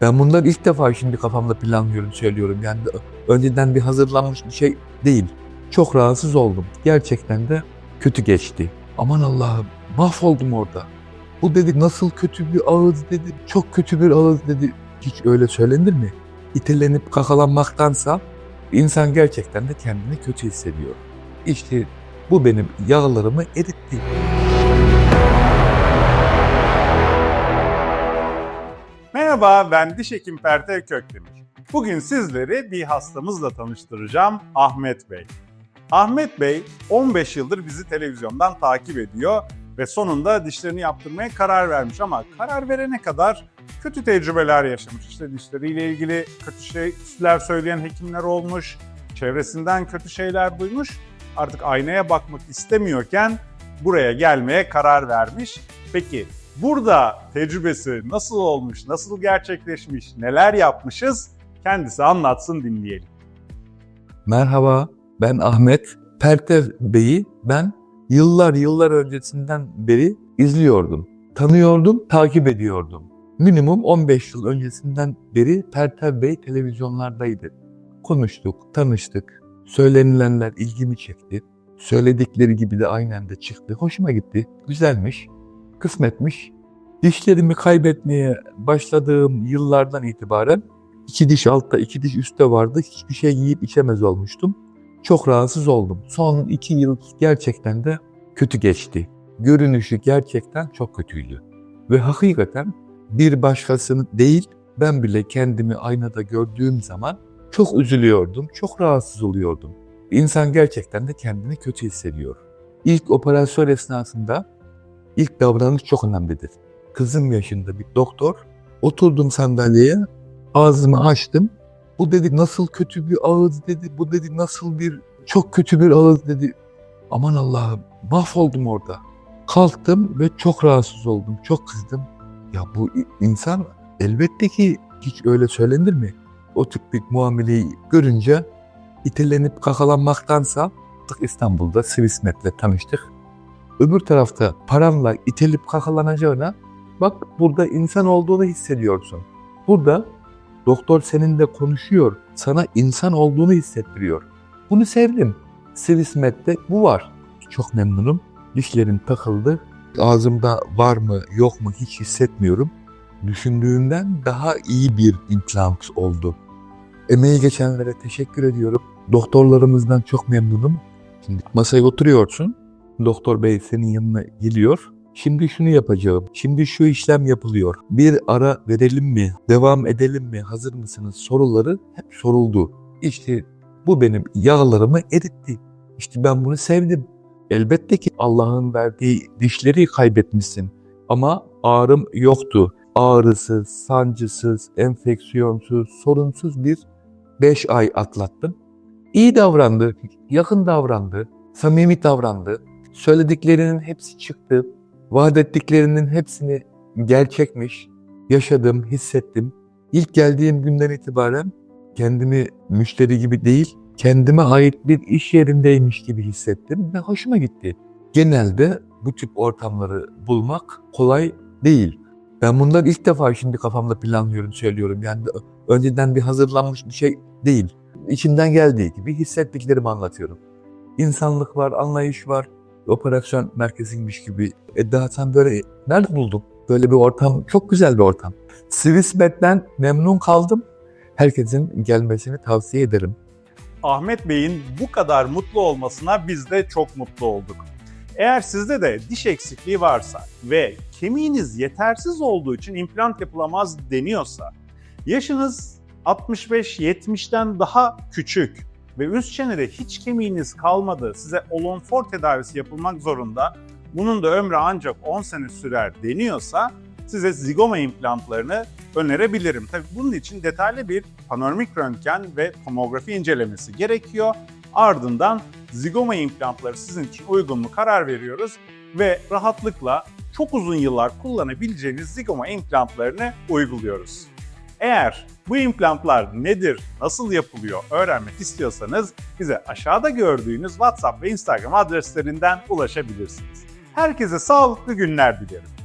Ben bunları ilk defa şimdi kafamda planlıyorum, söylüyorum. Yani önceden bir hazırlanmış bir şey değil. Çok rahatsız oldum. Gerçekten de kötü geçti. Aman Allah'ım mahvoldum orada. Bu dedi nasıl kötü bir ağız dedi. Çok kötü bir ağız dedi. Hiç öyle söylenir mi? İtelenip kakalanmaktansa insan gerçekten de kendini kötü hissediyor. İşte bu benim yağlarımı eritti. Merhaba, ben diş hekim Pertev Kökdemir. Bugün sizleri bir hastamızla tanıştıracağım, Ahmet Bey. Ahmet Bey 15 yıldır bizi televizyondan takip ediyor ve sonunda dişlerini yaptırmaya karar vermiş ama karar verene kadar kötü tecrübeler yaşamış. İşte dişleriyle ilgili kötü şeyler söyleyen hekimler olmuş, çevresinden kötü şeyler duymuş. Artık aynaya bakmak istemiyorken buraya gelmeye karar vermiş. Peki Burada tecrübesi nasıl olmuş, nasıl gerçekleşmiş, neler yapmışız kendisi anlatsın dinleyelim. Merhaba, ben Ahmet. Pertev Bey'i ben yıllar yıllar öncesinden beri izliyordum. Tanıyordum, takip ediyordum. Minimum 15 yıl öncesinden beri Pertev Bey televizyonlardaydı. Konuştuk, tanıştık. Söylenilenler ilgimi çekti. Söyledikleri gibi de aynen de çıktı. Hoşuma gitti. Güzelmiş, kısmetmiş. Dişlerimi kaybetmeye başladığım yıllardan itibaren iki diş altta, iki diş üstte vardı. Hiçbir şey yiyip içemez olmuştum. Çok rahatsız oldum. Son iki yıl gerçekten de kötü geçti. Görünüşü gerçekten çok kötüydü. Ve hakikaten bir başkasını değil, ben bile kendimi aynada gördüğüm zaman çok üzülüyordum, çok rahatsız oluyordum. İnsan gerçekten de kendini kötü hissediyor. İlk operasyon esnasında ilk davranış çok önemlidir. Kızım yaşında bir doktor, oturdum sandalyeye, ağzımı açtım. Bu dedi nasıl kötü bir ağız dedi, bu dedi nasıl bir çok kötü bir ağız dedi. Aman Allah'ım mahvoldum orada. Kalktım ve çok rahatsız oldum, çok kızdım. Ya bu insan elbette ki hiç öyle söylenir mi? O tip bir muameleyi görünce itelenip kakalanmaktansa İstanbul'da Swismet'le tanıştık. Öbür tarafta paranla itelip kakalanacağına bak burada insan olduğunu hissediyorsun. Burada doktor seninle konuşuyor, sana insan olduğunu hissettiriyor. Bunu sevdim. Swismet'te bu var. Çok memnunum. Dişlerim takıldı. Ağzımda var mı yok mu hiç hissetmiyorum. Düşündüğümden daha iyi bir implant oldu. Emeği geçenlere teşekkür ediyorum. Doktorlarımızdan çok memnunum. Şimdi masaya oturuyorsun. Doktor bey senin yanına geliyor. Şimdi şunu yapacağım. Şimdi şu işlem yapılıyor. Bir ara verelim mi? Devam edelim mi? Hazır mısınız? Soruları hep soruldu. İşte bu benim yağlarımı eritti. İşte ben bunu sevdim. Elbette ki Allah'ın verdiği dişleri kaybetmişsin. Ama ağrım yoktu. Ağrısız, sancısız, enfeksiyonsuz, sorunsuz bir 5 ay atlattım. İyi davrandı, yakın davrandı, samimi davrandı. Söylediklerinin hepsi çıktı. Vaat ettiklerinin hepsini gerçekmiş. Yaşadım, hissettim. İlk geldiğim günden itibaren kendimi müşteri gibi değil, kendime ait bir iş yerindeymiş gibi hissettim ve hoşuma gitti. Genelde bu tip ortamları bulmak kolay değil. Ben bunları ilk defa şimdi kafamda planlıyorum, söylüyorum. Yani önceden bir hazırlanmış bir şey değil. İçimden geldiği gibi hissettiklerimi anlatıyorum. İnsanlık var, anlayış var, operasyon merkeziymiş gibi. E daha sen böyle nerede buldun? Böyle bir ortam, çok güzel bir ortam. Swissmed'den memnun kaldım. Herkesin gelmesini tavsiye ederim. Ahmet Bey'in bu kadar mutlu olmasına biz de çok mutlu olduk. Eğer sizde de diş eksikliği varsa ve kemiğiniz yetersiz olduğu için implant yapılamaz deniyorsa, yaşınız 65-70'ten daha küçük ve üst çenede hiç kemiğiniz kalmadı, size olonfor tedavisi yapılmak zorunda, bunun da ömrü ancak 10 sene sürer deniyorsa size zigoma implantlarını önerebilirim. Tabii bunun için detaylı bir panoramik röntgen ve tomografi incelemesi gerekiyor. Ardından zigoma implantları sizin için uygun mu karar veriyoruz ve rahatlıkla çok uzun yıllar kullanabileceğiniz zigoma implantlarını uyguluyoruz. Eğer bu implantlar nedir, nasıl yapılıyor öğrenmek istiyorsanız bize aşağıda gördüğünüz WhatsApp ve Instagram adreslerinden ulaşabilirsiniz. Herkese sağlıklı günler dilerim.